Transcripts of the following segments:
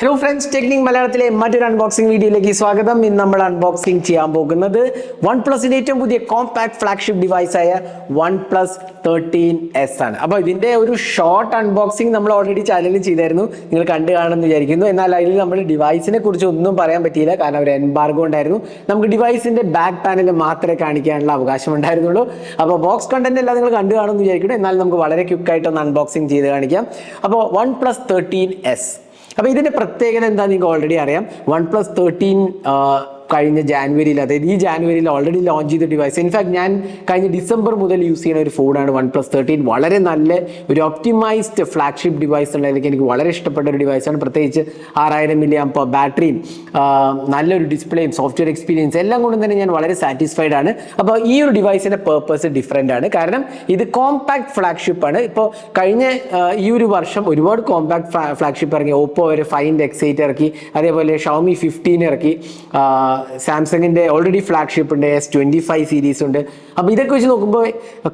Hello friends technique മലയാളത്തിലെ മറ്റൊരു unboxing വീഡിയോയിലേക്ക് സ്വാഗതം. ഇന്ന് നമ്മൾ അൺബോക്സിംഗ് ചെയ്യാൻ പോകുന്നത് വൺ പ്ലസിന്റെ ഏറ്റവും പുതിയ കോമ്പാക്ട് ഫ്ലാഗ്ഷിപ്പ് ഡിവൈസ് ആയ വൺ പ്ലസ് തേർട്ടീൻ എസ് ആണ്. അപ്പോൾ ഇതിന്റെ ഒരു ഷോർട്ട് അൺബോക്സിംഗ് നമ്മൾ ഓൾറെഡി ചാനലിൽ ചെയ്തായിരുന്നു. നിങ്ങൾ കണ്ടു കാണുമെന്ന് വിചാരിക്കുന്നു. എന്നാൽ അതിൽ നമ്മൾ ഡിവൈസിനെ കുറിച്ച് ഒന്നും പറയാൻ പറ്റിയില്ല. കാരണം ഒരു എൻബാർഗോ ഉണ്ടായിരുന്നു. നമുക്ക് ഡിവൈസിന്റെ ബാക്ക് പാനൽ മാത്രമേ കാണിക്കാനുള്ള അവകാശം ഉണ്ടായിരുന്നുള്ളൂ. അപ്പോൾ ബോക്സ് കണ്ടന്റ് എല്ലാം നിങ്ങൾ കണ്ടു കാണുമെന്ന് വിചാരിക്കുന്നു. എന്നാൽ നമുക്ക് വളരെ ക്വിക്കായിട്ടൊന്ന് അൺബോക്സിംഗ് ചെയ്ത് കാണിക്കാം. അപ്പോൾ വൺ പ്ലസ് തേർട്ടീൻ എസ് അപ്പോൾ ഇതിന്റെ പ്രത്യേകത എന്താ നിങ്ങൾക്ക് ഓൾറെഡി അറിയാം. വൺ പ്ലസ് തേർട്ടീൻ കഴിഞ്ഞ ജാനുവരിയിൽ അതായത് ഈ ജാനുവരിയിൽ ഓൾറെഡി ലോഞ്ച് ചെയ്ത ഡിവൈസ് ഇൻഫാക്ട് ഞാൻ കഴിഞ്ഞ ഡിസംബർ മുതൽ യൂസ് ചെയ്യുന്ന ഒരു ഫോണാണ് വൺ പ്ലസ് തേർട്ടീൻ വളരെ നല്ല ഒരു ഒപ്റ്റിമൈസ്ഡ് ഫ്ലാഗ്ഷിപ്പ് ഡിവൈസ് ഉള്ളതിലേക്ക് എനിക്ക് വളരെ ഇഷ്ടപ്പെട്ട ഒരു ഡിവൈസാണ് പ്രത്യേകിച്ച് ആറായിരം മില്ലി ആകുമ്പോൾ ബാറ്ററിയും നല്ലൊരു ഡിസ്പ്ലേയും സോഫ്റ്റ്വെയർ എക്സ്പീരിയൻസ് എല്ലാം കൊണ്ടും തന്നെ ഞാൻ വളരെ സാറ്റിസ്ഫൈഡ് ആണ്. അപ്പോൾ ഈ ഒരു ഡിവൈസിന്റെ പേർപ്പസ് ഡിഫറെന്റ് ആണ്. കാരണം ഇത് കോമ്പാക്ട് ഫ്ലാഗ്ഷിപ്പ് ആണ്. ഇപ്പോൾ കഴിഞ്ഞ ഈ ഒരു വർഷം ഒരുപാട് കോമ്പാക്ട് ഫ്ലാഗ്ഷിപ്പ് ഇറങ്ങി. ഓപ്പോ ഒരു ഫൈൻഡ് എക്സൈറ്റ് ഇറക്കി. അതേപോലെ ഷൗമി ഫിഫ്റ്റീൻ ഇറക്കി. സാംസങ്ങിന്റെ ഓൾറെഡി ഫ്ലാഗ്ഷിപ്പ് ഉണ്ട് എസ് ട്വന്റി ഫൈവ് സീരീസ് ഉണ്ട്. അപ്പോൾ ഇതൊക്കെ വെച്ച് നോക്കുമ്പോൾ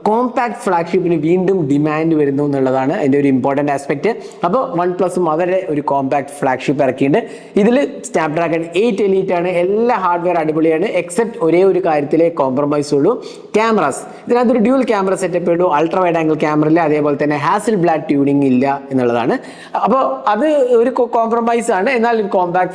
കോമ്പാക്ട് ഫ്ലാഗ്ഷിപ്പിന് വീണ്ടും ഡിമാൻഡ് വരുന്നു എന്നുള്ളതാണ് അതിന്റെ ഒരു ഇമ്പോർട്ടന്റ് ആസ്പെക്ട് അപ്പോൾ വൺ പ്ലസും അവരെ ഒരു കോമ്പാക്ട് ഫ്ലാഗ്ഷിപ്പ് ഇറക്കിയിട്ടുണ്ട്. ഇതിൽ സ്നാപ്ഡ്രാഗൺ എയ്റ്റ് എലീറ്റ് ആണ്. എല്ലാ ഹാർഡ്വെയർ അടിപൊളിയാണ് എക്സെപ്റ്റ് ഒരേ ഒരു കാര്യത്തിലേ കോംപ്രമൈസ് ഉള്ളൂ. ക്യാമറാസ് ഇതിനകത്തൊരു ഡ്യൂൽ ക്യാമറ സെറ്റപ്പ് ഉള്ളൂ. അൾട്രാ വൈഡ് ആംഗിൾ ക്യാമറ ഇല്ല അതേപോലെ തന്നെ ഹാസിൽ ബ്ലാക്ക് ട്യൂണിംഗ് ഇല്ല എന്നുള്ളതാണ്. അപ്പോൾ അത് ഒരു കോംപ്രമൈസ് ആണ്. എന്നാൽ കോമ്പാക്ട്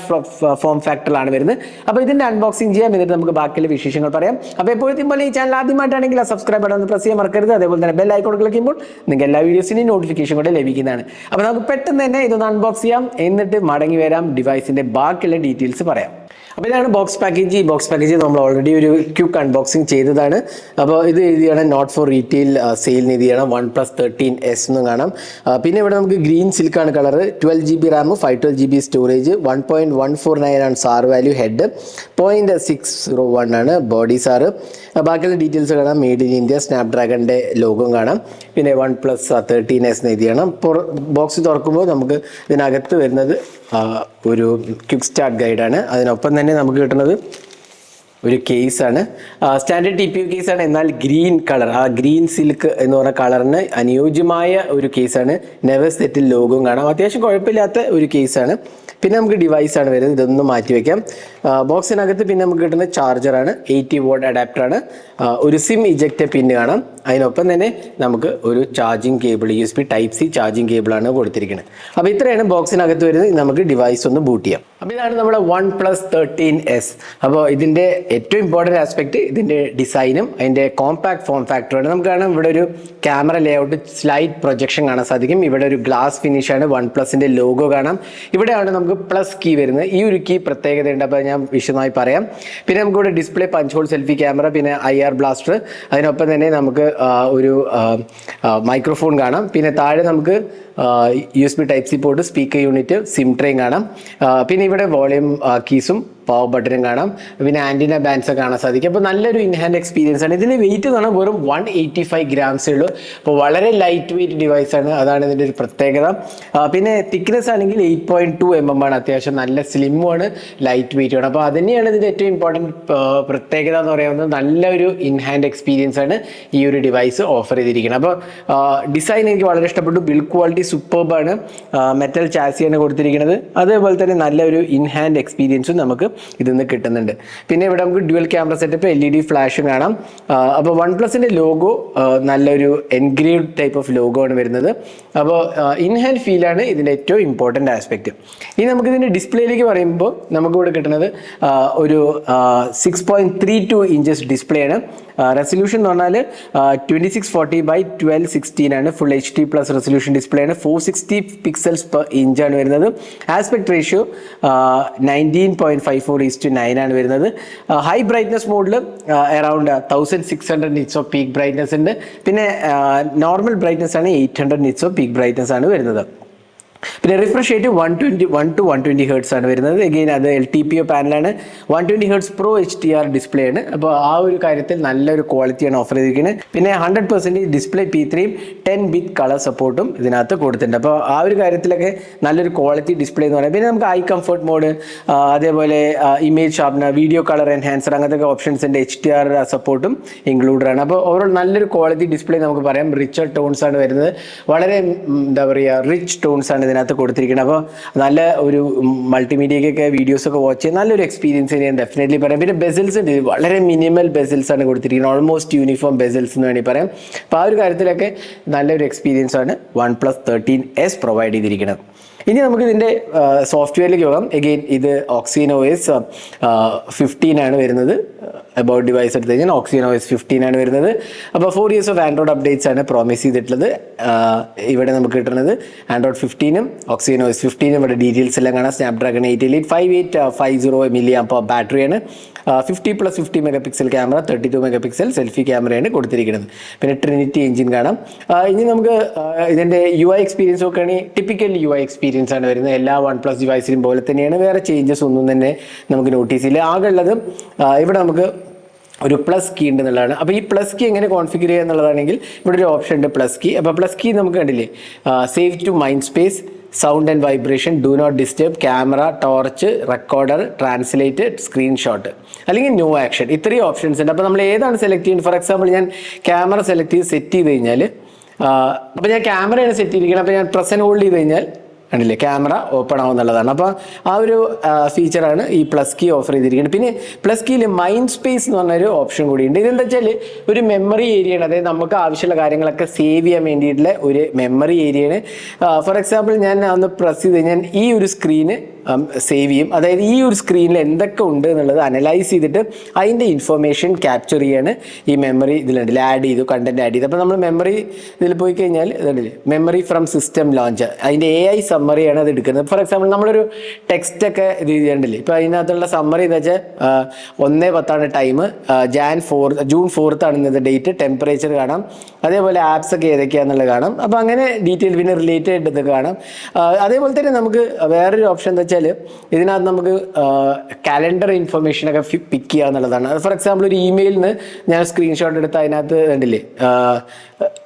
ഫോം ഫാക്ടറിലാണ് വരുന്നത്. അപ്പോൾ ഇതിന്റെ അൺബോക്സിംഗ് ചെയ്യാം. എന്നിട്ട് നമുക്ക് ബാക്കിയുള്ള വിശേഷങ്ങൾ പറയാം. അപ്പോൾ എപ്പോഴത്തെയും പോലെ ഈ ചാനൽ ആദ്യമായിട്ടാണെങ്കിൽ സബ്സ്ക്രൈബ് ബട്ടൺ ഒന്ന് പ്രസ് ചെയ്യാൻ മറക്കരുത്. അതേപോലെ തന്നെ ബെൽ ഐക്കോൺ ക്ലിക്ക് ചെയ്യുമ്പോൾ നിങ്ങൾക്ക് എല്ലാ വീഡിയോസിന്റെയും നോട്ടിഫിക്കേഷൻ കൂടെ ലഭിക്കുന്നതാണ്. അപ്പോൾ നമുക്ക് പെട്ടെന്ന് തന്നെ ഇതൊന്ന് അൺബോക്സ് ചെയ്യാം. എന്നിട്ട് മടങ്ങി വരാം. ഡിവൈസിന്റെ ബാക്കിയുള്ള ഡീറ്റെയിൽസ് പറയാം. അപ്പോൾ ഇതാണ് ബോക്സ് പാക്കേജ് ഈ ബോക്സ് പാക്കേജ് നമ്മൾ ഓൾറെഡി ഒരു ക്യൂക്ക് അൺബോക്സിങ് ചെയ്തതാണ്. അപ്പോൾ ഇത് എഴുതിയാണ് നോട്ട് ഫോർ റീറ്റെയിൽ സെയിലിന് എഴുതിയാണ് വൺ പ്ലസ് തേർട്ടീൻ എസ് എന്നും കാണാം. പിന്നെ ഇവിടെ നമുക്ക് green സിൽക്കാണ് colour twelve G B RAM five twelve G B storage one point one four nine ആണ് SAR value head point six zero one ആണ് ബോഡി സാറ് ബാക്കിയുള്ള ഡീറ്റെയിൽസ് കാണാം. മെയ്ഡ് ഇൻ ഇന്ത്യ സ്നാപ്ഡ്രാഗണിന്റെ ലോഗോ കാണാം. പിന്നെ വൺ പ്ലസ് തേർട്ടീൻ എസ് എഴുതിയാണ് box തുറക്കുമ്പോൾ നമുക്ക് ഇതിനകത്ത് വരുന്നത് ഒരു ക്വിക്ക് സ്റ്റാർട്ട് ഗൈഡാണ് അതിനൊപ്പം തന്നെ നമുക്ക് കിട്ടുന്നത് ഒരു കേസാണ് സ്റ്റാൻഡേർഡ് ടി പി യു കേസാണ് എന്നാൽ ഗ്രീൻ കളർ ആ ഗ്രീൻ സിൽക്ക് എന്ന് പറഞ്ഞ കളറിന് അനുയോജ്യമായ ഒരു കേസാണ് നെവർ സെറ്റിൽ ലോഗവും കാണാം. അത്യാവശ്യം കുഴപ്പമില്ലാത്ത ഒരു കേസാണ് പിന്നെ നമുക്ക് ഡിവൈസ് ആണ് വരുന്നത്. ഇതൊന്ന് മാറ്റി വെക്കാം. ബോക്സിനകത്ത് പിന്നെ നമുക്ക് കിട്ടുന്ന ചാർജറാണ് എയ്റ്റി വോട്ട് അഡാപ്റ്ററാണ് ഒരു സിം ഇജക്റ്റ് പിൻ കാണാം. അതിനൊപ്പം തന്നെ നമുക്ക് ഒരു charging cable U S B type C charging കേബിളാണ് കൊടുത്തിരിക്കുന്നത്. അപ്പോൾ ഇത്രയാണ് ബോക്സിനകത്ത് വരുന്നത്. നമുക്ക് ഡിവൈസ് ഒന്ന് ബൂട്ട് ചെയ്യാം. അപ്പോൾ ഇതാണ് നമ്മുടെ വൺ പ്ലസ് തേർട്ടീൻ എസ് അപ്പോൾ ഇതിന്റെ ഏറ്റവും ഇമ്പോർട്ടന്റ് ആസ്പെക്ട് ഇതിന്റെ ഡിസൈനും അതിന്റെ കോമ്പാക്ട് ഫോം ഫാക്ടറുമാണ് നമുക്ക് കാണാം ഇവിടെ ഒരു ക്യാമറ ലേഔട്ട് സ്ലൈഡ് പ്രൊജക്ഷൻ കാണാൻ സാധിക്കും. ഇവിടെ ഒരു ഗ്ലാസ് ഫിനിഷാണ് വൺ പ്ലസിന്റെ ലോഗോ കാണാം. ഇവിടെയാണ് നമുക്ക് പ്ലസ് കീ വരുന്നത്. ഈ ഒരു കീ പ്രത്യേകതയുണ്ട് അപ്പോൾ ഞാൻ വിശദമായി പറയാം. പിന്നെ നമുക്ക് ഇവിടെ display punch hole selfie camera പിന്നെ ഐ ആർ ബ്ലാസ്റ്റർ അതിനൊപ്പം തന്നെ നമുക്ക് ഒരു മൈക്രോഫോൺ കാണാം. പിന്നെ താഴെ നമുക്ക് U S B type C port speaker unit SIM tray കാണാം. പിന്നെ ഇവിടെ വോളിയം കീസും പവർ ബട്ടനും കാണാം. പിന്നെ ആന്റിന ബാൻസ് കാണാൻ സാധിക്കും. അപ്പോൾ നല്ലൊരു ഇൻഹാൻഡ് എക്സ്പീരിയൻസ് ആണ്. ഇതിന്റെ വെയിറ്റ് എന്ന് പറഞ്ഞാൽ വെറും വൺ എയ്റ്റി ഫൈവ് ഗ്രാംസേ ഉള്ളൂ. അപ്പോൾ വളരെ ലൈറ്റ് വെയിറ്റ് ഡിവൈസ് ആണ്. അതാണ് ഇതിന്റെ ഒരു പ്രത്യേകത. പിന്നെ തിക്നെസ് ആണെങ്കിൽ eight point two M M ആണ്. അത്യാവശ്യം നല്ല സ്ലിമ്മാണ് ലൈറ്റ് വെയിറ്റും ആണ്. അപ്പോൾ അത് തന്നെയാണ് ഇതിന്റെ ഏറ്റവും ഇമ്പോർട്ടന്റ് പ്രത്യേകത എന്ന് പറയുന്നത് നല്ലൊരു ഇൻഹാൻഡ് എക്സ്പീരിയൻസ് ആണ് ഈ ഒരു ഡിവൈസ് ഓഫർ ചെയ്തിരിക്കുന്നത്. അപ്പോൾ ഡിസൈൻ എനിക്ക് വളരെ ഇഷ്ടപ്പെട്ടു. ബിൽഡ് ക്വാളിറ്റി സൂപ്പർബാണ് മെറ്റൽ ചാസിയാണ് കൊടുത്തിരിക്കുന്നത്. അതേപോലെ തന്നെ നല്ലൊരു ഇൻഹാൻഡ് എക്സ്പീരിയൻസും നമുക്ക് ഇതിൽ നിന്ന് കിട്ടുന്നുണ്ട്. പിന്നെ ഇവിടെ നമുക്ക് dual camera setup L E D ഫ്ലാഷും കാണാം. അപ്പോൾ വൺ പ്ലസിന്റെ ലോഗോ നല്ലൊരു എൻഗ്രേവ് ടൈപ്പ് ഓഫ് ലോഗോ ആണ് വരുന്നത്. അപ്പോൾ ഇൻഹാൻഡ് ഫീലാണ് ഇതിന്റെ ഏറ്റവും ഇമ്പോർട്ടന്റ് ആസ്പെക്റ്റ് ഇനി നമുക്ക് ഇതിന്റെ ഡിസ്പ്ലേയിലേക്ക് പറയുമ്പോൾ നമുക്ക് ഇവിടെ കിട്ടുന്നത് ഒരു six point three two inches display ആണ്. റെസൊല്യൂഷൻ എന്ന് പറഞ്ഞാൽ twenty six forty by twelve sixteen ആണ്. Full H D plus resolution display ആണ്. Four sixty pixels per inch ആണ് വരുന്നത്. Aspect ratio nineteen point five four is to nine ആണ് വരുന്നത്. High brightness മോഡിൽ around thousand six hundred nits of peak brightness ഉണ്ട്. പിന്നെ normal brightness ആണ് eight hundred nits of peak brightness ആണ് വരുന്നത്. പിന്നെ refresh rate one twenty one two one twenty hertz ആണ് വരുന്നത്. എഗെയിൻ അത് L T P O പാനലാണ് one twenty hertz pro H D R display ആണ്. അപ്പോൾ ആ ഒരു കാര്യത്തിൽ നല്ലൊരു ക്വാളിറ്റിയാണ് ഓഫർ ചെയ്തിരിക്കുന്നത്. പിന്നെ ഹൺഡ്രഡ് പെർസെന്റേജ് ഡിസ്പ്ലേ പി ത്രീയും ടെൻ ബിറ്റ് കളർ സപ്പോർട്ടും ഇതിനകത്ത് കൊടുത്തിട്ടുണ്ട്. അപ്പോൾ ആ ഒരു കാര്യത്തിലൊക്കെ നല്ലൊരു ക്വാളിറ്റി ഡിസ്പ്ലേ എന്ന് പറയാം. പിന്നെ നമുക്ക് ഐ കംഫർട്ട് മോഡ് അതേപോലെ image sharpener video colour enhancer അങ്ങനത്തെ ഓപ്ഷൻസ് ഉണ്ട്. എച്ച് ടി ആർ സപ്പോർട്ടും ഇൻക്ലൂഡഡ് ആണ്. അപ്പോൾ ഓവറോൾ നല്ലൊരു ക്വാളിറ്റി ഡിസ്പ്ലേ നമുക്ക് പറയാം. റിച്ചർ ടോൺസ് ആണ് വരുന്നത്. വളരെ എന്താ പറയുക റിച്ച് ടോൺസ് ആണ് ഇതിനകത്ത് കൊടുത്തിരിക്കുന്നത് അപ്പോൾ നല്ല ഒരു മൾട്ടിമീഡിയക്കൊക്കെ വീഡിയോസ് ഒക്കെ വാച്ച് ചെയ്യാൻ നല്ലൊരു എക്സ്പീരിയൻസ് ഞാൻ ഡെഫിനറ്റ്ലി പറയാം. പിന്നെ ബെസിൽസ് ഉണ്ട്. വളരെ മിനിമൽ ബെസിൽസ് ആണ് കൊടുത്തിരിക്കുന്നത് ഓൾമോസ്റ്റ് യൂണിഫോം ബെസിൽസ് എന്ന് വേണമെങ്കിൽ പറയാം. അപ്പോൾ ആ ഒരു കാര്യത്തിലൊക്കെ നല്ലൊരു എക്സ്പീരിയൻസ് ആണ്. One plus thirteen S provide ചെയ്തിരിക്കുന്നത് ഇനി നമുക്ക് ഇതിന്റെ സോഫ്റ്റ്വെയറിലേക്ക് പോകാം. എഗെയിൻ ഇത് ഓക്സിനോയിസ് ഫിഫ്റ്റീൻ ആണ് വരുന്നത്. അബൌട്ട് ഡിവൈസ് എടുത്ത് കഴിഞ്ഞാൽ ഓക്സിനോയിസ് ഫിഫ്റ്റീൻ ആണ് വരുന്നത്. അപ്പോൾ four years of Android updates ആണ് പ്രോമിസ് ചെയ്തിട്ടുള്ളത്. ഇവിടെ നമുക്ക് കിട്ടുന്നത് ആൻഡ്രോയിഡ് ഫിഫ്റ്റീനും ഓക്സിനോയിസ് ഫിഫ്റ്റീനും ഇവിടെ ഡീറ്റെയിൽസ് എല്ലാം കാണാം. Snapdragon eight eight five eight five zero milli അപ്പോൾ ബാറ്ററിയാണ് fifty plus fifty megapixel camera thirty two megapixel selfie ക്യാമറയാണ് കൊടുത്തിരിക്കുന്നത്. പിന്നെ ട്രിനിറ്റി എഞ്ചിൻ കാണാം. ഇനി നമുക്ക് ഇതിന്റെ യു ഐ എക്സ്പീരിയൻസ് നോക്കുകയാണെങ്കിൽ ടിപ്പിക്കൽ യു ഐ എക്സ്പീരിയൻസ് ആണ് വരുന്നത്. എല്ലാ വൺ പ്ലസ് ഡിവൈസിലും പോലെ തന്നെയാണ്. വേറെ ചേഞ്ചസ് ഒന്നും തന്നെ നമുക്ക് നോട്ടീസ് ഇല്ല. ആകെ ഉള്ളത് ഇവിടെ നമുക്ക് ഒരു പ്ലസ് കീ ഉണ്ട് എന്നുള്ളതാണ് അപ്പോൾ ഈ പ്ലസ് കീ എങ്ങനെ കോൺഫിഗർ ചെയ്യുക എന്നുള്ളതാണെങ്കിൽ ഇവിടെ ഒരു ഓപ്ഷൻ ഉണ്ട് പ്ലസ് കീ അപ്പോൾ പ്ലസ് കീ നമുക്ക് കണ്ടില്ലേ? Save to mind space sound and vibration do not disturb camera torch recorder translate screenshot അല്ലെങ്കിൽ ന്യൂ ആക്ഷൻ ഇത്രയും ഓപ്ഷൻസ് ഉണ്ട്. അപ്പോൾ നമ്മൾ ഏതാണ് സെലക്ട് ചെയ്യുന്നത് ഫോർ എക്സാമ്പിൾ ഞാൻ ക്യാമറ സെലക്ട് ചെയ്ത് സെറ്റ് ചെയ്ത് കഴിഞ്ഞാൽ അപ്പോൾ ഞാൻ ക്യാമറയാണ് സെറ്റ് ചെയ്തിരിക്കുന്നത് അപ്പോൾ ഞാൻ പ്രസന്റ് ഹോൾഡ് ചെയ്ത് കഴിഞ്ഞാൽ കണ്ടില്ലേ? ക്യാമറ ഓപ്പൺ ആവുന്നുള്ളതാണ് അപ്പോൾ ആ ഒരു ഫീച്ചറാണ് ഈ പ്ലസ് കീ ഓഫർ ചെയ്തിരിക്കുന്നത്. പിന്നെ പ്ലസ് കീയിൽ മൈൻഡ് സ്പേസ് എന്ന് പറഞ്ഞൊരു ഓപ്ഷൻ കൂടിയുണ്ട്. ഇതെന്താ വെച്ചാൽ ഒരു മെമ്മറി ഏരിയയാണ് അതായത് നമുക്ക് ആവശ്യമുള്ള കാര്യങ്ങളൊക്കെ സേവ് ചെയ്യാൻ വേണ്ടിയിട്ടുള്ള ഒരു മെമ്മറി ഏരിയയാണ് ഫോർ എക്സാമ്പിൾ ഞാൻ ഒന്ന് പ്രസ് ചെയ്ത് ഞാൻ ഈ ഒരു സ്ക്രീന് സേവ് ചെയ്യും. അതായത് ഈ ഒരു സ്ക്രീനിൽ എന്തൊക്കെ ഉണ്ട് എന്നുള്ളത് അനലൈസ് ചെയ്തിട്ട് അതിന്റെ ഇൻഫർമേഷൻ ക്യാപ്ചർ ചെയ്യാണ് ഈ മെമ്മറി ഇതിലുണ്ടല്ലേ ആഡ് ചെയ്തു കണ്ടന്റ് ആഡ് ചെയ്തു. അപ്പോൾ നമ്മൾ മെമ്മറി ഇതിൽ പോയി കഴിഞ്ഞാൽ ഇതുണ്ടല്ലേ മെമ്മറി ഫ്രം സിസ്റ്റം ലോഞ്ച് അതിന്റെ എ ഐ സമ്മറിയാണ് അത് എടുക്കുന്നത്. ഫോർ എക്സാമ്പിൾ നമ്മളൊരു ടെക്സ്റ്റ് ഒക്കെ ഇത് ചെയ്യണ്ടല്ലേ ഇപ്പോൾ അതിനകത്തുള്ള സമ്മറി എന്ന് വെച്ചാൽ ഒന്നേ പത്താണ് time Jan four June fourth ആണ് ഇന്നത്തെ ഡേറ്റ് ടെമ്പറേച്ചർ കാണാം. അതേപോലെ ആപ്സ് ഒക്കെ ഏതൊക്കെയാണെന്നുള്ളത് കാണാം. അപ്പോൾ അങ്ങനെ ഡീറ്റെയിൽ പിന്നെ റിലേറ്റഡ് ഇതൊക്കെ കാണാം. അതേപോലെ തന്നെ നമുക്ക് വേറൊരു ഓപ്ഷൻ എന്താ വെച്ചാൽ ഇതിനകത്ത് നമുക്ക് കാലണ്ടർ ഇൻഫർമേഷനൊക്കെ പിക്ക് ചെയ്യുക എന്നുള്ളതാണ് ഫോർ എക്സാമ്പിൾ ഒരു ഇമെയിലിന് ഞാൻ സ്ക്രീൻഷോട്ട് എടുത്ത് അതിനകത്ത് കണ്ടില്ലേ?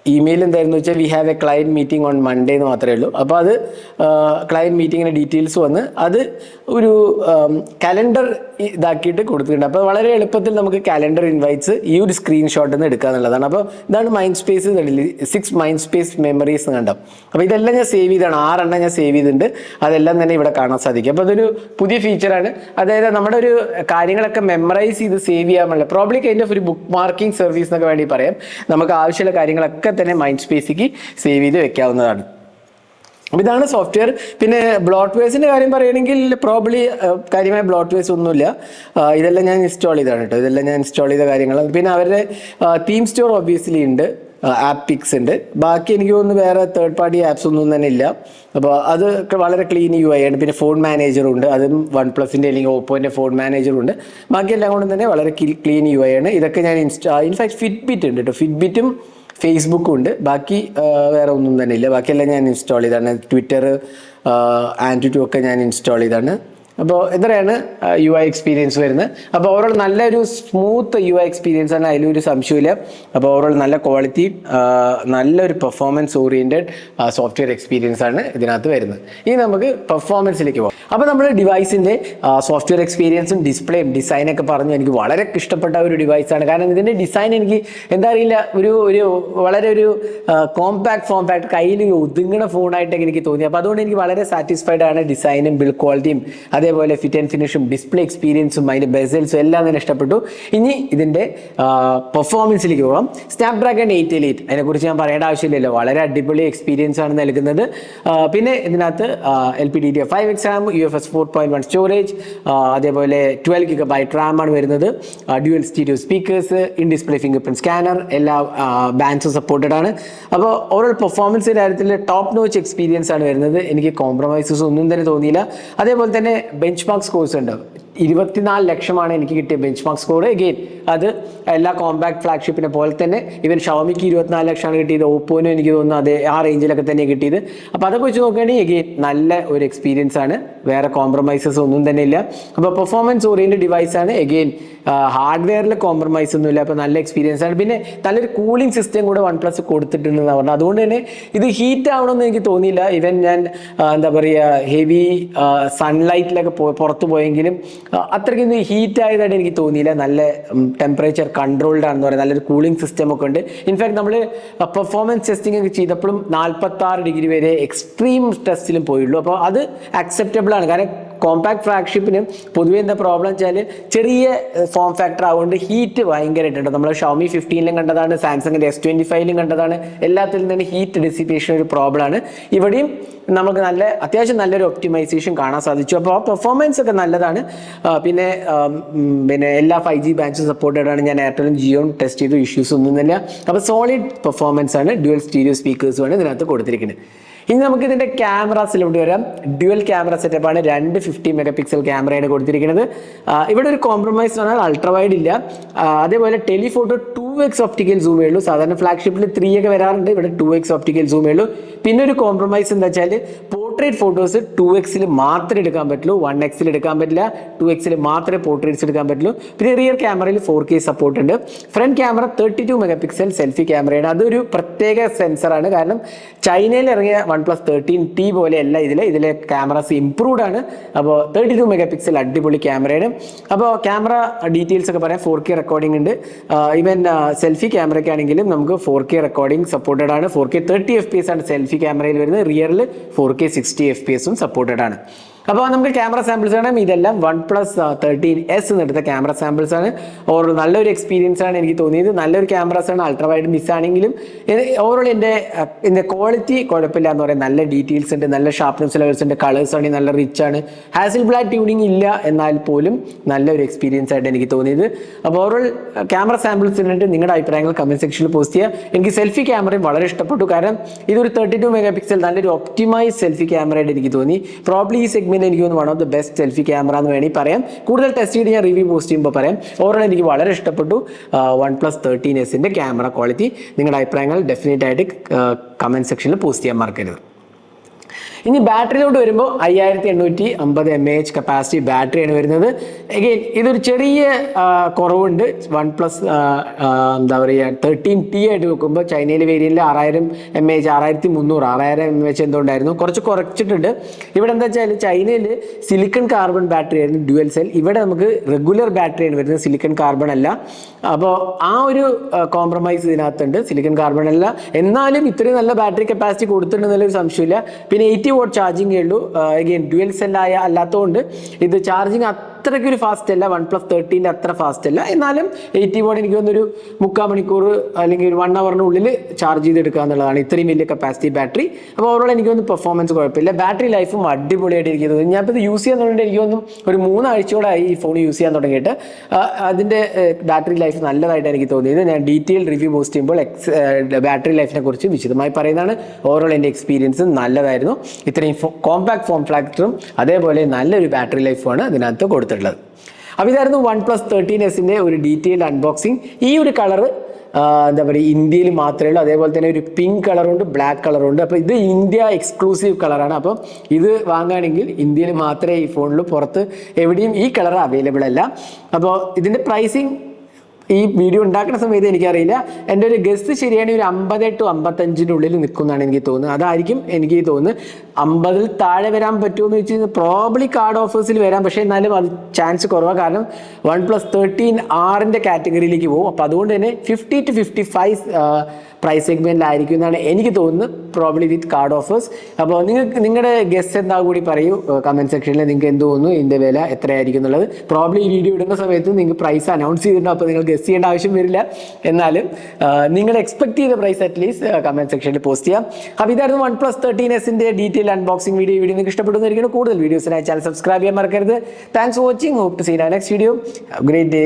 ഇമെയിൽ എന്തായിരുന്നു വെച്ചാൽ we have a client meeting on Monday എന്ന് മാത്രമേ ഉള്ളൂ. അപ്പോൾ അത് ക്ലയന്റ് മീറ്റിങ്ങിന്റെ ഡീറ്റെയിൽസ് വന്ന് അത് ഒരു കലണ്ടർ ഇതാക്കിയിട്ട് കൊടുത്തിട്ടുണ്ട്. അപ്പോൾ വളരെ എളുപ്പത്തിൽ നമുക്ക് കലണ്ടർ ഇൻവൈറ്റ്സ് ഈ ഒരു സ്ക്രീൻഷോട്ടിൽ നിന്ന് എടുക്കുക എന്നുള്ളതാണ്. അപ്പോൾ ഇതാണ് mind space six mind space memories കണ്ടോ? അപ്പോൾ ഇതെല്ലാം ഞാൻ സേവ് ചെയ്താണ് ആറെണ്ണം ഞാൻ സേവ് ചെയ്തിട്ടുണ്ട്. അതെല്ലാം തന്നെ ഇവിടെ കാണാൻ സാധിക്കും. അപ്പോൾ അതൊരു പുതിയ ഫീച്ചറാണ് അതായത് നമ്മുടെ ഒരു കാര്യങ്ങളൊക്കെ മെമ്മറൈസ് ചെയ്ത് സേവ് ചെയ്യാൻ പ്രോബ്ലി കൈൻഡ് ഓഫ് ഒരു ബുക്ക് മാർക്കിംഗ് സർവീസ് എന്നൊക്കെ വേണ്ടി പറയാം. നമുക്ക് ആവശ്യമുള്ള കാര്യങ്ങളൊക്കെ തന്നെ മൈൻഡ് സ്പേസിക്ക് സേവ് ചെയ്ത് വെക്കാവുന്നതാണ്. അപ്പോൾ ഇതാണ് സോഫ്റ്റ്വെയർ പിന്നെ ബ്ലോട്ട് വേസിന്റെ കാര്യം പറയുകയാണെങ്കിൽ പ്രോബ്ലി കാര്യമായ ബ്ലോട്ട് വേസ് ഒന്നുമില്ല. ഇതെല്ലാം ഞാൻ ഇൻസ്റ്റാൾ ചെയ്തതാണ് കേട്ടോ ഇതെല്ലാം ഞാൻ ഇൻസ്റ്റാൾ ചെയ്ത കാര്യങ്ങൾ. പിന്നെ അവരുടെ തീം സ്റ്റോർ ഒബ്വിയസ്ലി ഉണ്ട്. ആപ്പ് പിക്സ് ഉണ്ട്. ബാക്കി എനിക്ക് തോന്നുന്നു വേറെ തേർഡ് പാർട്ടി ആപ്സ് ഒന്നും തന്നെ ഇല്ല. അപ്പോൾ അത് വളരെ ക്ലീൻ യു ഐ ആണ്. പിന്നെ ഫോൺ മാനേജറും ഉണ്ട്. അതും വൺ പ്ലസിന്റെ അല്ലെങ്കിൽ ഓപ്പോന്റെ ഫോൺ മാനേജറും ഉണ്ട്. ബാക്കി എല്ലാം കൊണ്ടും തന്നെ വളരെ ക്ലീൻ യു ഐ ആണ്. ഇതൊക്കെ ഞാൻ ഇൻസ്റ്റാ ഇൻഫാക്ട് ഫിറ്റ്ബിറ്റ് ഉണ്ട് കേട്ടോ ഫിറ്റ്ബിറ്റും ഫേസ്ബുക്കും ഉണ്ട്. ബാക്കി വേറെ ഒന്നും തന്നെ ഇല്ല. ബാക്കിയെല്ലാം ഞാൻ ഇൻസ്റ്റാൾ ചെയ്താണ് ട്വിറ്റർ ആന്റി ടു ഒക്കെ ഞാൻ ഇൻസ്റ്റാൾ ചെയ്താണ് അപ്പോൾ ഇത്രയാണ് യു ഐ എക്സ്പീരിയൻസ് വരുന്നത്? അപ്പോൾ ഓവറോൾ നല്ലൊരു സ്മൂത്ത് യു ഐ എക്സ്പീരിയൻസ് ആണ് അതിലൊരു സംശയമില്ല അപ്പോൾ ഓവറോൾ നല്ല ക്വാളിറ്റി നല്ലൊരു പെർഫോമൻസ് ഓറിയന്റഡ് സോഫ്റ്റ്വെയർ എക്സ്പീരിയൻസ് ആണ് ഇതിനകത്ത് വരുന്നത്. ഇനി നമുക്ക് പെർഫോമൻസിലേക്ക് പോകാം. അപ്പോൾ നമ്മൾ ഡിവൈസിന്റെ സോഫ്റ്റ്വെയർ എക്സ്പീരിയൻസും ഡിസ്പ്ലേയും ഡിസൈനൊക്കെ പറഞ്ഞു എനിക്ക് വളരെ ഇഷ്ടപ്പെട്ട ഒരു ഡിവൈസാണ് കാരണം ഇതിന്റെ ഡിസൈൻ എനിക്ക് എന്താ അറിയില്ല ഒരു ഒരു വളരെ ഒരു കോമ്പാക്ട് ഫോം ഫാക്ട് കയ്യിൽ ഒതുങ്ങുന്ന ഫോണായിട്ടൊക്കെ എനിക്ക് തോന്നി. അപ്പോൾ അതുകൊണ്ട് എനിക്ക് വളരെ സാറ്റിസ്ഫൈഡ് ആണ് ഡിസൈനും ബിൽഡ് ക്വാളിറ്റിയും അതേപോലെ ഫിറ്റ് ആൻഡ് ഫിനിഷും ഡിസ്പ്ലേ എക്സ്പീരിയൻസും അതിന്റെ ബെസൽസും എല്ലാം തന്നെ ഇഷ്ടപ്പെട്ടു. ഇനി ഇതിന്റെ പെർഫോമൻസിലേക്ക് പോകാം. സ്നാപ്ഡ്രാഗൺ എയ്റ്റ് എൽ എയ്റ്റ് അതിനെക്കുറിച്ച് ഞാൻ പറയേണ്ട ആവശ്യമില്ലല്ലോ. വളരെ അടിപൊളി എക്സ്പീരിയൻസ് ആണ് നൽകുന്നത്. പിന്നെ ഇതിനകത്ത് L P D D five X U F S four point one storage അതേപോലെ ട്വൽവ് ഗിഗ ബൈറ്റ് റാം ആണ് വരുന്നത്. Dual stereo speakers in display fingerprint scanner എല്ലാ ബാൻസും സപ്പോർട്ടഡ് ആണ്. അപ്പോൾ ഓവറോൾ പെർഫോമൻസിന്റെ കാര്യത്തിൽ ടോപ്പ് നോച്ച് എക്സ്പീരിയൻസ് ആണ് വരുന്നത്. എനിക്ക് കോംപ്രമൈസസ് ഒന്നും തന്നെ തോന്നിയില്ല. അതേപോലെ തന്നെ ബെഞ്ച് മാർക്ക് സ്കോഴ്സ് ഉണ്ട് ഇരുപത്തിനാല് ലക്ഷമാണ് എനിക്ക് കിട്ടിയ ബെഞ്ച് മാർക്ക് സ്കോർ എഗെയിൻ അത് എല്ലാ കോമ്പാക്ട് ഫ്ലാഗ്ഷിപ്പിനെ പോലെ തന്നെ ഇവൻ ഷവമിക്ക് ഇരുപത്തിനാല് ലക്ഷമാണ് കിട്ടിയത് ഓപ്പോനും എനിക്ക് തോന്നുന്നു അതേ ആ റേഞ്ചിലൊക്കെ തന്നെ കിട്ടിയത്. അപ്പോൾ അതൊക്കെ വെച്ച് നോക്കുകയാണെങ്കിൽ എഗെയിൻ നല്ല ഒരു എക്സ്പീരിയൻസ് ആണ്. വേറെ കോംപ്രമൈസസ് ഒന്നും തന്നെ ഇല്ല. അപ്പോൾ പെർഫോമൻസ് ഓറിയന്റഡ് ഡിവൈസ് ആണ്. എഗെയിൻ ഹാർഡ്വെയറിൽ കോംപ്രമൈസ് ഒന്നുമില്ല അപ്പോൾ നല്ല എക്സ്പീരിയൻസ് ആണ്. പിന്നെ നല്ലൊരു കൂളിംഗ് സിസ്റ്റം കൂടെ വൺ പ്ലസ് കൊടുത്തിട്ടുണ്ടെന്ന് പറഞ്ഞു അതുകൊണ്ട് തന്നെ ഇത് ഹീറ്റ് ആവണമെന്ന് എനിക്ക് തോന്നിയില്ല. ഇവൻ ഞാൻ എന്താ പറയുക ഹെവി സൺലൈറ്റിലൊക്കെ പുറത്ത് പോയെങ്കിലും അത്രയ്ക്കൊന്നും ഹീറ്റ് ആയതായിട്ട് എനിക്ക് തോന്നിയില്ല. നല്ല ടെമ്പറേച്ചർ കൺട്രോൾഡ് ആണെന്ന് പറയാം. നല്ലൊരു കൂളിംഗ് സിസ്റ്റം ഒക്കെ ഉണ്ട്. ഇൻഫാക്ട് നമ്മൾ പെർഫോമൻസ് ടെസ്റ്റിംഗ് ഒക്കെ ചെയ്തപ്പോഴും നാൽപ്പത്തി ആറ് ഡിഗ്രി വരെ എക്സ്ട്രീം ടെസ്റ്റിലും പോയുള്ളൂ അപ്പോൾ അത് അക്സെപ്റ്റബിൾ ആണ്. കാരണം കോമ്പാക്ട് ഫ്ലാഗ്ഷിപ്പിന് പൊതുവെ എന്താ പ്രോബ്ലം വെച്ചാൽ ചെറിയ ഫോം ഫാക്ടർ ആവുകൊണ്ട് ഹീറ്റ് ഭയങ്കരമായിട്ടുണ്ട് നമ്മൾ ഷോമി ഫിഫ്റ്റീനിലും കണ്ടതാണ് സാംസങ്ങിന്റെ എസ് ട്വന്റി ഫൈവിലും കണ്ടതാണ്. എല്ലാത്തിലും തന്നെ ഹീറ്റ് ഡിസിപ്പേഷൻ ഒരു പ്രോബ്ലം ആണ്. ഇവിടെയും നമുക്ക് നല്ല അത്യാവശ്യം നല്ലൊരു ഒപ്റ്റിമൈസേഷൻ കാണാൻ സാധിച്ചു. അപ്പോൾ ആ പെർഫോമൻസ് ഒക്കെ നല്ലതാണ്. പിന്നെ പിന്നെ എല്ലാ ഫൈവ് ജി ബാൻസും സപ്പോർട്ടഡ് ആണ്. ഞാൻ എയർടെലും ജിയോയും ടെസ്റ്റ് ചെയ്തു. ഇഷ്യൂസ് ഒന്നും തന്നെ അപ്പോൾ സോളിഡ് പെർഫോമൻസ് ആണ്. ഡ്യുവൽ സ്റ്റീരിയോ സ്പീക്കേഴ്സുമാണ് ഇതിനകത്ത് കൊടുത്തിരിക്കുന്നത്. ഇനി നമുക്ക് ഇതിന്റെ ക്യാമറാസിലോട്ട് വരാം. ഡ്യുവൽ ക്യാമറ സെറ്റപ്പ് ആണ്. രണ്ട് ഫിഫ്റ്റി മെഗാ പിക്സൽ ക്യാമറയാണ് കൊടുത്തിരിക്കുന്നത്. ഇവിടെ ഒരു കോംപ്രമൈസ് പറഞ്ഞാൽ അൾട്രാ വൈഡ് ഇല്ല. അതേപോലെ ടെലിഫോട്ടോ ടു എക്സ് ഒപ്റ്റിക്കൽ സൂമേ ഉള്ളൂ. സാധാരണ ഫ്ലാഗ്ഷിപ്പിൽ ത്രീ ഒക്കെ വരാറുണ്ട്. ഇവിടെ ടു എക്സ് ഒപ്റ്റിക്കൽ സൂമേ ഉള്ളൂ. പിന്നെ ഒരു കോംപ്രമൈസ് എന്താ വെച്ചാൽ പോർട്രേറ്റ് ഫോട്ടോസ് ടു എക്സിൽ മാത്രമേ എടുക്കാൻ പറ്റുള്ളൂ വൺ എക്സിൽ എടുക്കാൻ പറ്റില്ല ടു എക്സിൽ മാത്രമേ പോർട്രേറ്റ്സ് എടുക്കാൻ പറ്റുള്ളൂ. പിന്നെ റിയർ ക്യാമറയിൽ ഫോർ കെ സപ്പോർട്ട് ഉണ്ട്. Front camera thirty two megapixel selfie ക്യാമറയാണ് അതൊരു പ്രത്യേക സെൻസറാണ് കാരണം ചൈനയിൽ ഇറങ്ങിയ വൺ പ്ലസ് തേർട്ടീൻ ടി പോലെയല്ല ഇതിലെ. ഇതിലെ ക്യാമറാസ് ഇംപ്രൂവ്ഡ് ആണ്. അപ്പോൾ തേർട്ടി ടു മെഗാ പിക്സൽ അടിപൊളി ക്യാമറയാണ് അപ്പോൾ ക്യാമറ ഡീറ്റെയിൽസ് ഒക്കെ പറയാം. ഫോർ കെ റെക്കോർഡിംഗ് ഉണ്ട്. ഈവൻ സെൽഫി ക്യാമറയ്ക്ക് ആണെങ്കിലും നമുക്ക് ഫോർ കെ റെക്കോർഡിംഗ് സപ്പോർട്ടഡ് ആണ്. Four K thirty F P S ആണ് സെൽഫി ക്യാമറയിൽ വരുന്നത്. റിയറിൽ four K sixty F P എസും സപ്പോർട്ടഡ് ആണ്. അപ്പോൾ നമുക്ക് ക്യാമറ സാമ്പിൾസ് ആണ് ഇതെല്ലാം വൺ പ്ലസ് തേർട്ടീൻ എസ് എന്നെടുത്ത ക്യാമറ സാമ്പിൾസ് ആണ്. ഓർ നല്ലൊരു എക്സ്പീരിയൻസ് ആണ് എനിക്ക് തോന്നിയത്. നല്ലൊരു ക്യാമറാസ് ആണ്. അൾട്രാ വൈഡ് മിസ് ആണെങ്കിലും ഓവറോൾ എന്റെ എന്റെ ക്വാളിറ്റി കുഴപ്പമില്ല എന്ന് പറയാം. നല്ല ഡീറ്റെയിൽസ് ഉണ്ട് നല്ല ഷാർപ്നെസ് ലെവൽസ് ഉണ്ട് കളേഴ്സ് ആണെങ്കിൽ നല്ല റിച്ച് ആണ്. ഹാസിൽ ബ്ലാക്ക് ട്യൂണിങ് ഇല്ല എന്നാൽ പോലും നല്ലൊരു എക്സ്പീരിയൻസ് ആയിട്ട് എനിക്ക് തോന്നിയത്. അപ്പോൾ ഓവറോൾ ക്യാമറ സാമ്പിൾസ് കണ്ടിട്ട് നിങ്ങളുടെ അഭിപ്രായങ്ങൾ കമന്റ് സെക്ഷനിൽ പോസ്റ്റ് ചെയ്യുക എനിക്ക് സെൽഫി ക്യാമറയും വളരെ ഇഷ്ടപ്പെട്ടു. കാരണം ഇതൊരു തേർട്ടി ടു മെഗാ പിക്സൽ നല്ലൊരു ഒപ്റ്റിമൈസ് സെൽഫി ക്യാമറ ആയിട്ട് എനിക്ക് തോന്നി. പ്രോബ്ലി ഈ സെഗ്മെന്റ് എനിക്ക് one of the best selfie camera എന്ന് വേണമെങ്കിൽ പറയാം. കൂടുതൽ ടെസ്റ്റ് ചെയ്ത് ഞാൻ റിവ്യൂ പോസ്റ്റ് ചെയ്യുമ്പോൾ പറയാം. ഓവറോൾ എനിക്ക് വളരെ ഇഷ്ടപ്പെട്ടു. വൺ പ്ലസ് തേർട്ടീൻ എസിന്റെ ക്യാമറ ക്വാളിറ്റി നിങ്ങളുടെ അഭിപ്രായങ്ങൾ ഡെഫിനറ്റ് ആയിട്ട് കമന്റ് സെക്ഷനിൽ പോസ്റ്റ് ചെയ്യാൻ മറക്കരുത്. ഇനി ബാറ്ററിയിലോട്ട് വരുമ്പോൾ അയ്യായിരത്തി എണ്ണൂറ്റി അമ്പത് എം എ എച്ച് കപ്പാസിറ്റി ബാറ്ററിയാണ് വരുന്നത്. എഗെയിൻ ഇതൊരു ചെറിയ കുറവുണ്ട്. വൺ പ്ലസ് എന്താ പറയുക തേർട്ടീൻ ടി ആയിട്ട് നോക്കുമ്പോൾ ചൈനയിലെ വേരിയന്റിൽ ആറായിരം എം എ എച്ച് ആറായിരത്തി മുന്നൂറ് ആറായിരം എം എച്ച് എന്തുകൊണ്ടായിരുന്നു കുറച്ച് കുറച്ചിട്ടുണ്ട്. ഇവിടെ എന്താ വെച്ചാൽ ചൈനയിൽ സിലിക്കൺ കാർബൺ ബാറ്ററി ആയിരുന്നു ഡ്യുവൽ സെൽ ഇവിടെ നമുക്ക് റെഗുലർ ബാറ്ററിയാണ് വരുന്നത്. സിലിക്കൺ കാർബൺ അല്ല. അപ്പോൾ ആ ഒരു കോംപ്രമൈസ് ഇതിനകത്തുണ്ട്. സിലിക്കൺ കാർബൺ അല്ല. എന്നാലും ഇത്രയും നല്ല ബാറ്ററി കപ്പാസിറ്റി കൊടുത്തിട്ടുണ്ടെന്നുള്ളൊരു സംശയമില്ല പിന്നെ എയ്റ്റി വോട്ട് ചാർജിങ്ങേ ഉള്ളൂ. അഗെയിൻ ഡ്യുവൽ സെല്ലായ അല്ലാത്തതുകൊണ്ട് ഇത് ചാർജിങ് അത്രയ്ക്ക് ഒരു ഫാസ്റ്റ് അല്ല. വൺ പ്ലസ് തേർട്ടീന്റെ അത്ര ഫാസ്റ്റ് അല്ല. എന്നാലും എയ്റ്റി വോട്ട് എനിക്ക് തോന്നുന്നൊരു മുക്കാൽ മണിക്കൂർ അല്ലെങ്കിൽ ഒരു വൺ അവറിനുള്ളിൽ ചാർജ് ചെയ്തെടുക്കുക എന്നുള്ളതാണ് ഇത്രയും വലിയ കപ്പാസിറ്റി ബാറ്ററി അപ്പോൾ ഓവറോൾ എനിക്ക് തോന്നുന്നു പെർഫോമൻസ് കുഴപ്പമില്ല. ബാറ്ററി ലൈഫും അടിപൊളിയായിട്ട് ഞാൻ ഇപ്പോൾ ഇത് യൂസ് ചെയ്യാൻ തുടങ്ങിയിട്ട് എനിക്ക് തോന്നുന്നു ഒരു മൂന്നാഴ്ചയോടായി ഈ ഫോൺ യൂസ് ചെയ്യാൻ തുടങ്ങിയിട്ട്. അതിന്റെ ബാറ്ററി ലൈഫ് നല്ലതായിട്ട് എനിക്ക് തോന്നിയത്. ഞാൻ ഡീറ്റെയിൽ റിവ്യൂ പോസ്റ്റ് ചെയ്യുമ്പോൾ എക്സ് ബാറ്ററി ലൈഫിനെ കുറിച്ച് വിശദമായി പറയുന്നതാണ്. ഓവറോൾ എന്റെ എക്സ്പീരിയൻസ് നല്ലതായിരുന്നു. ഇത്രയും കോമ്പാക്ട് ഫോം ഫാക്ടറും അതേപോലെ നല്ലൊരു ബാറ്ററി ലൈഫുമാണ് ഇതിനകത്ത് കൊടുത്തിട്ടുള്ളത്. അപ്പോൾ ഇതായിരുന്നു വൺ പ്ലസ് തേർട്ടീൻ എസിന്റെ ഒരു ഡീറ്റെയിൽഡ് അൺബോക്സിങ് ഈ ഒരു കളർ എന്താ പറയുക ഇന്ത്യയിൽ മാത്രമേ ഉള്ളൂ. അതേപോലെ തന്നെ ഒരു പിങ്ക് കളറുണ്ട് ബ്ലാക്ക് കളറുണ്ട് അപ്പോൾ ഇത് ഇന്ത്യ എക്സ്ക്ലൂസീവ് കളറാണ് അപ്പോൾ ഇത് വാങ്ങുകയാണെങ്കിൽ ഇന്ത്യയിൽ മാത്രമേ ഈ ഫോണിൽ പുറത്ത് എവിടെയും ഈ കളർ അവൈലബിൾ അല്ല. അപ്പോൾ ഇതിന്റെ പ്രൈസിങ് ഈ വീഡിയോ ഉണ്ടാക്കുന്ന സമയത്ത് എനിക്കറിയില്ല. എന്റെ ഒരു ഗസ്റ്റ് ശരിയാണെങ്കിൽ ഒരു അമ്പത് ടു ഉള്ളിൽ നിൽക്കുന്നതാണ് എനിക്ക് തോന്നുന്നത്. അതായിരിക്കും എനിക്ക് തോന്നുന്നത്. അമ്പതിൽ താഴെ വരാൻ പറ്റുമെന്ന് വെച്ച് കഴിഞ്ഞാൽ പ്രോബ്ലി കാർഡ് ഓഫേഴ്സിൽ വരാം. പക്ഷേ എന്നാലും അത് ചാൻസ് കുറവാണ് കാരണം വൺ പ്ലസ് തേർട്ടീൻ ആറിന്റെ കാറ്റഗറിയിലേക്ക് പോകും. അപ്പോൾ അതുകൊണ്ട് തന്നെ fifty two fifty five price സെഗ്മെന്റിലായിരിക്കും എന്നാണ് എനിക്ക് തോന്നുന്നത്. പ്രോബ്ലി വിത്ത് കാർഡ് ഓഫേഴ്സ് അപ്പോൾ നിങ്ങൾക്ക് നിങ്ങളുടെ ഗസ്റ്റ് എന്താ കൂടി പറയൂ. കമന്റ് സെക്ഷനിൽ നിങ്ങൾക്ക് എന്ത് തോന്നുന്നു? ഇതിന്റെ വില എത്രയായിരിക്കും എന്നുള്ളത്. പ്രോബ്ലി ഈ വീഡിയോ ഇടുന്ന സമയത്ത് നിങ്ങൾക്ക് പ്രൈസ് അനൗൺസ് ചെയ്തിട്ടുണ്ടോ അപ്പോൾ നിങ്ങൾ ഗസ്റ്റ് ചെയ്യേണ്ട ആവശ്യം വരില്ല. എന്നാലും നിങ്ങൾ എക്സ്പെക്ട് ചെയ്ത പ്രൈസ് അറ്റ്ലീസ്റ്റ് കമന്റ് സെക്ഷനിൽ പോസ്റ്റ് ചെയ്യാം. അപ്പോൾ ഇതായിരുന്നു വൺ പ്ലസ് തേർട്ടീൻ എസിന്റെ ഡീറ്റെയിൽ അൺബോക്സിംഗ് വീഡിയോ വീഡിയോ നിങ്ങൾക്ക് ഇഷ്ടപ്പെടുന്നതായിരിക്കും കൂടുതൽ വീഡിയോസിനായി ചാനൽ സബ്സ്ക്രൈബ് ചെയ്യാൻ മറക്കരുത്. Thanks for watching hope to see next video great day